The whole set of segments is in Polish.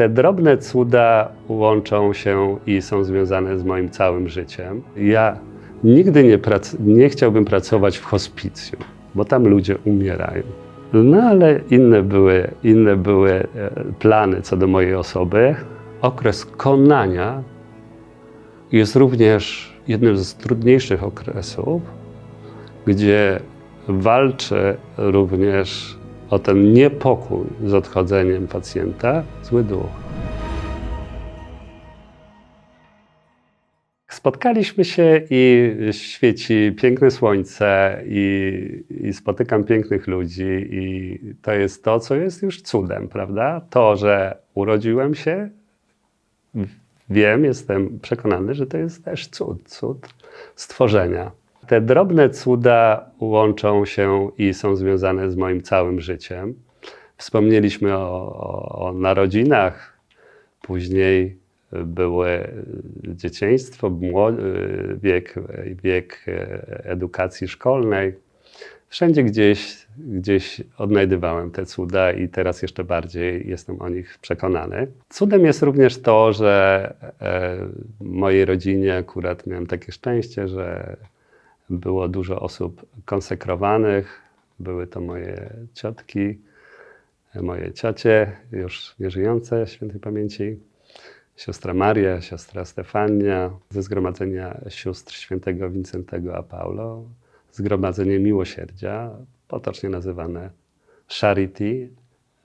Te drobne cuda łączą się i są związane z moim całym życiem. Ja nigdy nie, nie chciałbym pracować w hospicjum, bo tam ludzie umierają. No ale inne były, inne były e, plany co do mojej osoby. Okres konania jest również jednym z trudniejszych okresów, gdzie walczy również o ten niepokój z odchodzeniem pacjenta, zły duch. Spotkaliśmy się i świeci piękne słońce i, i spotykam pięknych ludzi i to jest to, co jest już cudem, prawda? To, że urodziłem się, wiem, jestem przekonany, że to jest też cud, cud stworzenia. Te drobne cuda łączą się i są związane z moim całym życiem. Wspomnieliśmy o, o, o narodzinach, później były dzieciństwo, wiek, wiek edukacji szkolnej. Wszędzie gdzieś, gdzieś odnajdywałem te cuda i teraz jeszcze bardziej jestem o nich przekonany. Cudem jest również to, że e, w mojej rodzinie akurat miałem takie szczęście, że było dużo osób konsekrowanych. Były to moje ciotki, moje ciocie, już nieżyjące świętej pamięci, siostra Maria, siostra Stefania, ze zgromadzenia sióstr świętego Wincentego a Paulo, zgromadzenie miłosierdzia, potocznie nazywane Charity.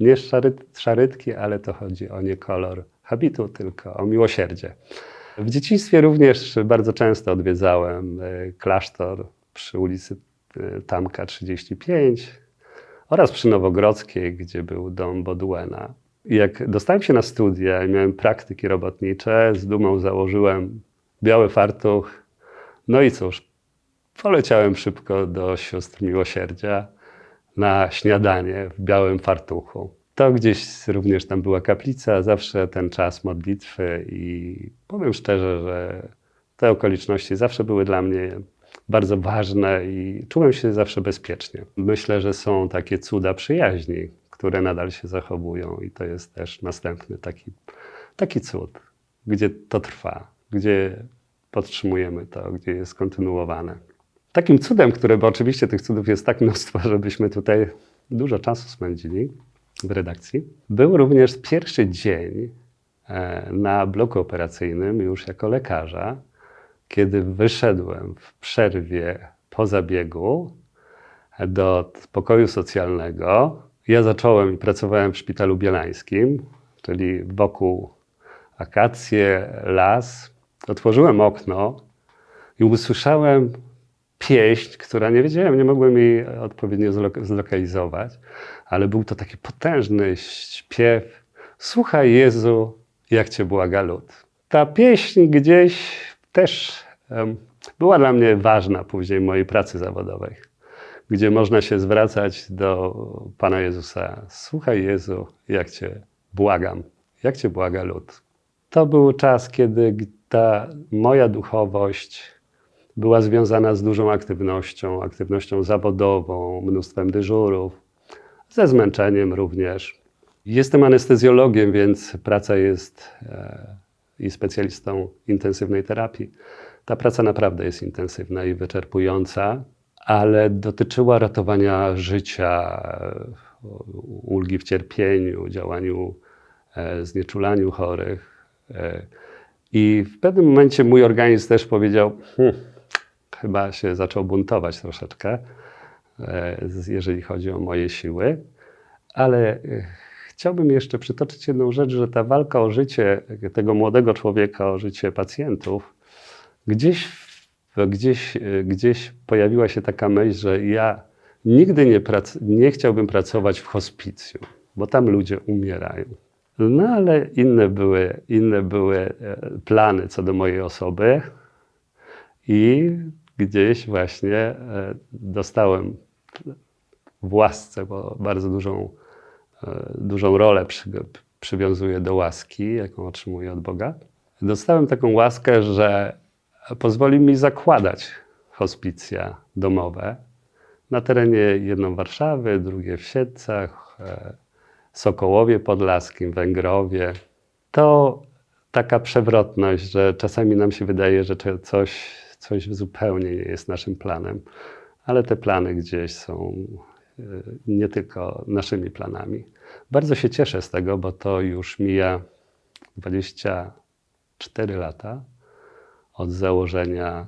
Nie szaryt, szarytki, ale to chodzi o nie kolor habitu, tylko o miłosierdzie. W dzieciństwie również bardzo często odwiedzałem e, klasztor przy ulicy e, Tamka 35 oraz przy Nowogrodzkiej, gdzie był dom Boduena. Jak dostałem się na studia i miałem praktyki robotnicze, z dumą założyłem biały fartuch. No i cóż, poleciałem szybko do sióstr miłosierdzia na śniadanie w białym fartuchu. To gdzieś również tam była kaplica, zawsze ten czas modlitwy i powiem szczerze, że te okoliczności zawsze były dla mnie bardzo ważne i czułem się zawsze bezpiecznie. Myślę, że są takie cuda przyjaźni, które nadal się zachowują i to jest też następny taki, taki cud, gdzie to trwa, gdzie podtrzymujemy to, gdzie jest kontynuowane. Takim cudem, które, bo oczywiście tych cudów jest tak mnóstwo, żebyśmy tutaj dużo czasu spędzili w redakcji, był również pierwszy dzień e, na bloku operacyjnym już jako lekarza, kiedy wyszedłem w przerwie po zabiegu do pokoju socjalnego. Ja zacząłem i pracowałem w szpitalu bielańskim, czyli wokół akacje, las. Otworzyłem okno i usłyszałem pieśń, która nie wiedziałem, nie mogłem jej odpowiednio zlok- zlokalizować, ale był to taki potężny śpiew. Słuchaj Jezu, jak Cię błaga lud. Ta pieśń gdzieś też em, była dla mnie ważna później w mojej pracy zawodowej, gdzie można się zwracać do Pana Jezusa. Słuchaj Jezu, jak Cię błagam, jak Cię błaga lud. To był czas, kiedy ta moja duchowość była związana z dużą aktywnością, aktywnością zawodową, mnóstwem dyżurów, ze zmęczeniem również. Jestem anestezjologiem, więc praca jest e, i specjalistą intensywnej terapii. Ta praca naprawdę jest intensywna i wyczerpująca, ale dotyczyła ratowania życia, e, ulgi w cierpieniu, działaniu, e, znieczulaniu chorych. E, I w pewnym momencie mój organizm też powiedział, hm, chyba się zaczął buntować troszeczkę, e, jeżeli chodzi o moje siły. Ale e, chciałbym jeszcze przytoczyć jedną rzecz, że ta walka o życie tego młodego człowieka, o życie pacjentów, gdzieś, gdzieś, e, gdzieś pojawiła się taka myśl, że ja nigdy nie, prac, nie chciałbym pracować w hospicjum, bo tam ludzie umierają. No ale inne były, inne były plany co do mojej osoby. I gdzieś właśnie e, dostałem w łasce, bo bardzo dużą, e, dużą rolę przy, przywiązuję do łaski, jaką otrzymuję od Boga. Dostałem taką łaskę, że pozwoli mi zakładać hospicja domowe na terenie jedną Warszawy, drugie w Siedcach, e, Sokołowie Podlaskim, Węgrowie. to taka przewrotność, że czasami nam się wydaje, że coś, coś zupełnie nie jest naszym planem, ale te plany gdzieś są y, nie tylko naszymi planami. Bardzo się cieszę z tego, bo to już mija 24 lata od założenia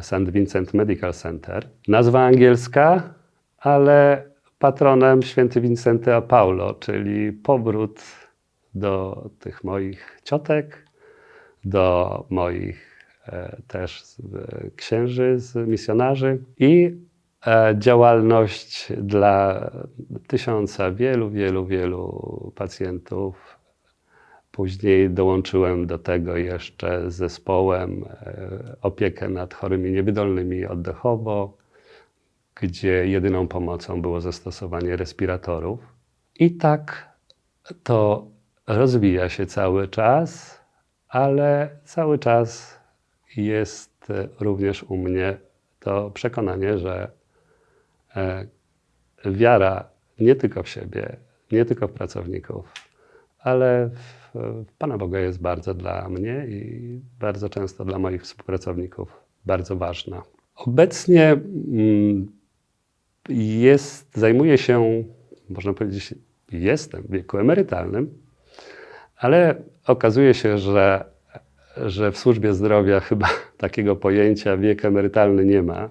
St. Vincent Medical Center. Nazwa angielska, ale patronem święty Wincenty a Paulo, czyli powrót do tych moich ciotek, do moich e, też z- e, księży, misjonarzy i e, działalność dla tysiąca, wielu, wielu, wielu pacjentów. Później dołączyłem do tego jeszcze z zespołem e, opiekę nad chorymi niewydolnymi oddechowo, gdzie jedyną pomocą było zastosowanie respiratorów. I tak to rozwija się cały czas, ale cały czas jest e, również u mnie to przekonanie, że e, wiara nie tylko w siebie, nie tylko w pracowników, ale w, Pana Boga jest bardzo dla mnie i bardzo często dla moich współpracowników bardzo ważna. Obecnie mm, jest, zajmuję się, można powiedzieć, jestem w wieku emerytalnym, ale okazuje się, że, że w służbie zdrowia chyba takiego pojęcia wiek emerytalny nie ma.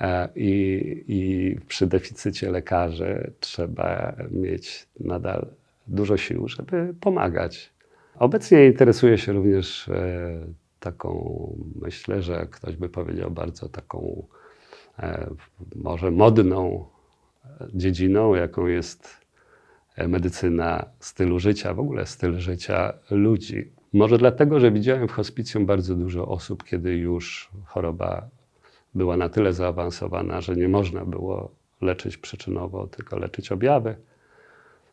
E, I, I przy deficycie lekarzy trzeba mieć nadal dużo sił, żeby pomagać. Obecnie interesuję się również e, taką, myślę, że ktoś by powiedział, bardzo taką e, może modną dziedziną, jaką jest medycyna stylu życia, w ogóle styl życia ludzi. Może dlatego, że widziałem w hospicjum bardzo dużo osób, kiedy już choroba była na tyle zaawansowana, że nie można było leczyć przyczynowo, tylko leczyć objawy.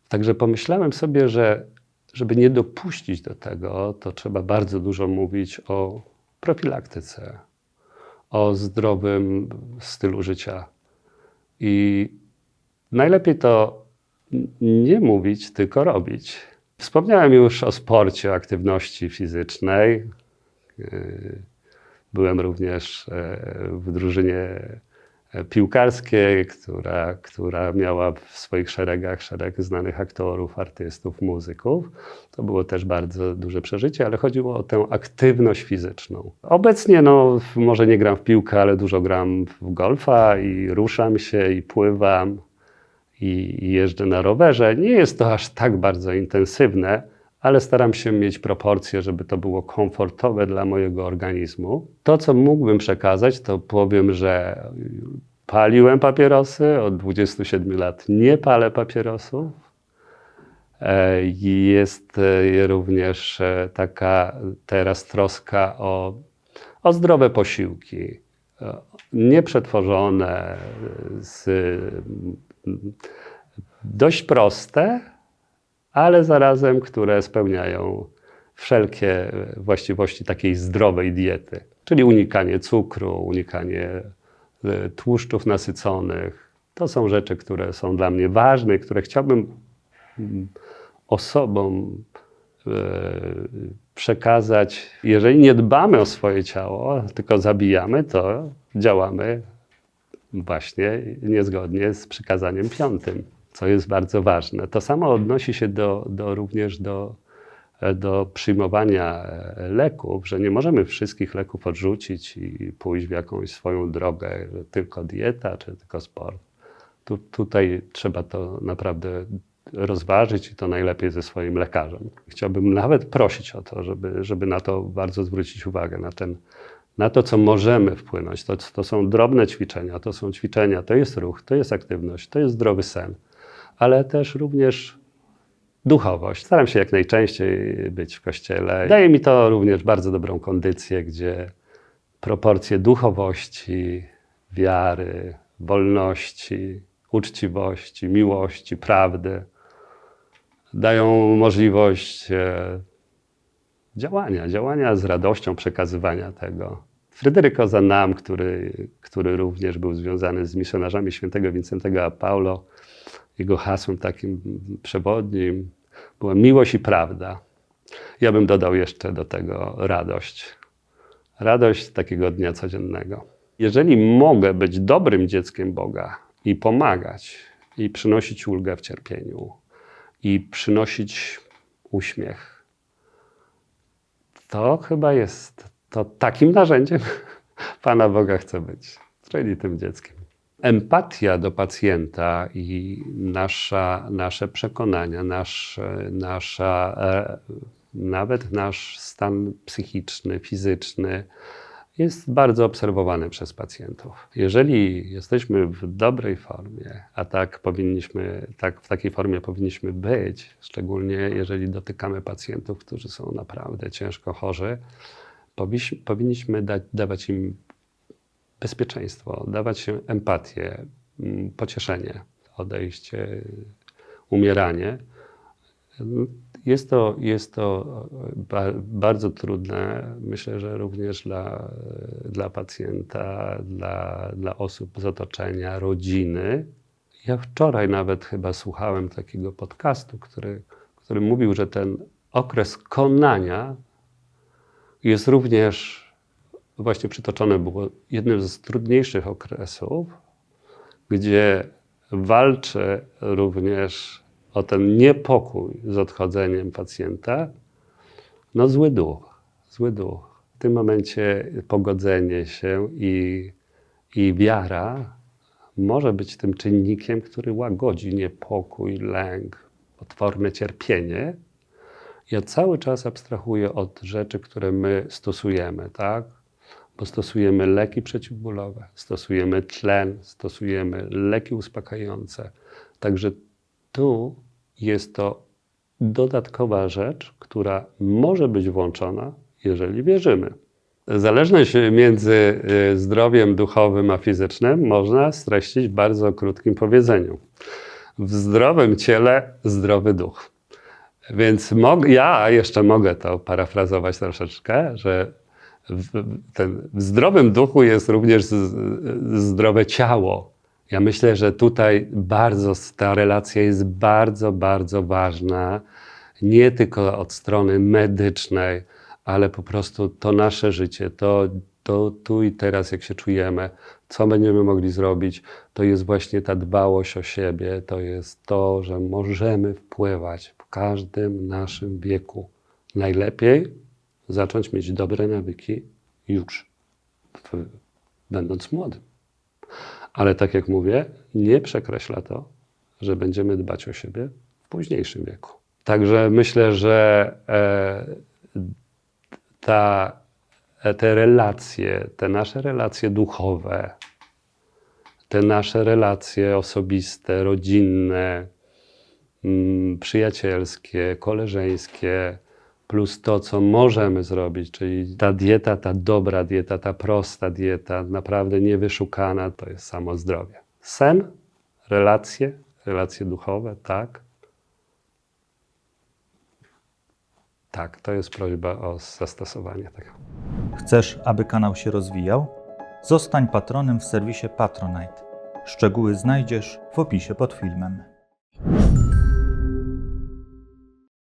Także pomyślałem sobie, że żeby nie dopuścić do tego, to trzeba bardzo dużo mówić o profilaktyce, o zdrowym stylu życia. I najlepiej to nie mówić, tylko robić. Wspomniałem już o sporcie, aktywności fizycznej. Yy, Byłem również e, w drużynie e, piłkarskiej, która, która miała w swoich szeregach szereg znanych aktorów, artystów, muzyków. To było też bardzo duże przeżycie, ale chodziło o tę aktywność fizyczną. Obecnie no, może nie gram w piłkę, ale dużo gram w golfa i ruszam się i pływam i, jeżdżę na rowerze. Nie jest to aż tak bardzo intensywne, ale staram się mieć proporcje, żeby to było komfortowe dla mojego organizmu. To, co mógłbym przekazać, to powiem, że paliłem papierosy, od 27 lat nie palę papierosów. E, Jest e, również e, taka teraz troska o, o zdrowe posiłki, nieprzetworzone, z, dość proste, ale zarazem, które spełniają wszelkie właściwości takiej zdrowej diety, czyli unikanie cukru, unikanie e, tłuszczów nasyconych. To są rzeczy, które są dla mnie ważne, które chciałbym mm, osobom e, przekazać. Jeżeli nie dbamy o swoje ciało, tylko zabijamy, to działamy właśnie niezgodnie z przykazaniem piątym, co jest bardzo ważne. To samo odnosi się do, do, również do, do przyjmowania e, leków, że nie możemy wszystkich leków odrzucić i pójść w jakąś swoją drogę, tylko dieta czy tylko sport. Tu, tutaj trzeba to naprawdę rozważyć i to najlepiej ze swoim lekarzem. Chciałbym nawet prosić o to, żeby, żeby na to bardzo zwrócić uwagę, na, ten, na to, co możemy wpłynąć. To, to są drobne ćwiczenia, to są ćwiczenia, to jest ruch, to jest aktywność, to jest zdrowy sen, ale też również duchowość. Staram się jak najczęściej być w kościele. Daje mi to również bardzo dobrą kondycję, gdzie proporcje duchowości, wiary, wolności, uczciwości, miłości, prawdy dają możliwość e, działania, działania z radością, przekazywania tego. Fryderyk Zanam, który, który również był związany z misjonarzami świętego Wincentego a Paulo, jego hasłem takim przewodnim była miłość i prawda. Ja bym dodał jeszcze do tego radość. Radość takiego dnia codziennego. Jeżeli mogę być dobrym dzieckiem Boga i pomagać, i przynosić ulgę w cierpieniu, i przynosić uśmiech, to chyba jest to takim narzędziem Pana Boga chcę być, czyli tym dzieckiem. Empatia do pacjenta i nasza, nasze przekonania, nasz, nasza, e, nawet nasz stan psychiczny, fizyczny jest bardzo obserwowany przez pacjentów. Jeżeli jesteśmy w dobrej formie, a tak powinniśmy, tak w takiej formie powinniśmy być, szczególnie jeżeli dotykamy pacjentów, którzy są naprawdę ciężko chorzy, powinniśmy, dać, dawać im bezpieczeństwo, dawać im empatię, pocieszenie, odejście, umieranie. Jest to, jest to ba, bardzo trudne, myślę, że również dla, dla pacjenta, dla, dla osób z otoczenia, rodziny. Ja wczoraj nawet chyba słuchałem takiego podcastu, który, który mówił, że ten okres konania jest również właśnie przytoczone było jednym z trudniejszych okresów, gdzie walczy również o ten niepokój z odchodzeniem pacjenta, no zły duch, zły duch. W tym momencie pogodzenie się i, i wiara może być tym czynnikiem, który łagodzi niepokój, lęk, potworne cierpienie. Ja cały czas abstrahuję od rzeczy, które my stosujemy, tak? bo stosujemy leki przeciwbólowe, stosujemy tlen, stosujemy leki uspokajające. Także tu jest to dodatkowa rzecz, która może być włączona, jeżeli wierzymy. Zależność między y, zdrowiem duchowym a fizycznym można streścić w bardzo krótkim powiedzeniu. W zdrowym ciele zdrowy duch. Więc ja jeszcze mogę to parafrazować troszeczkę, że w, ten, w zdrowym duchu jest również z, zdrowe ciało. Ja myślę, że tutaj bardzo ta relacja jest bardzo, bardzo ważna. Nie tylko od strony medycznej, ale po prostu to nasze życie, to, to tu i teraz, jak się czujemy, co będziemy mogli zrobić, to jest właśnie ta dbałość o siebie, to jest to, że możemy wpływać w każdym naszym wieku. Najlepiej zacząć mieć dobre nawyki już w, będąc młodym. Ale tak jak mówię, nie przekreśla to, że będziemy dbać o siebie w późniejszym wieku. Także myślę, że e, ta, e, te relacje, te nasze relacje duchowe, te nasze relacje osobiste, rodzinne, mm, przyjacielskie, koleżeńskie, plus to, co możemy zrobić, czyli ta dieta, ta dobra dieta, ta prosta dieta, naprawdę niewyszukana, to jest samo zdrowie. Sen, relacje, relacje duchowe, tak. Tak, to jest prośba o zastosowanie tego. Chcesz, aby kanał się rozwijał? Zostań patronem w serwisie Patronite. Szczegóły znajdziesz w opisie pod filmem.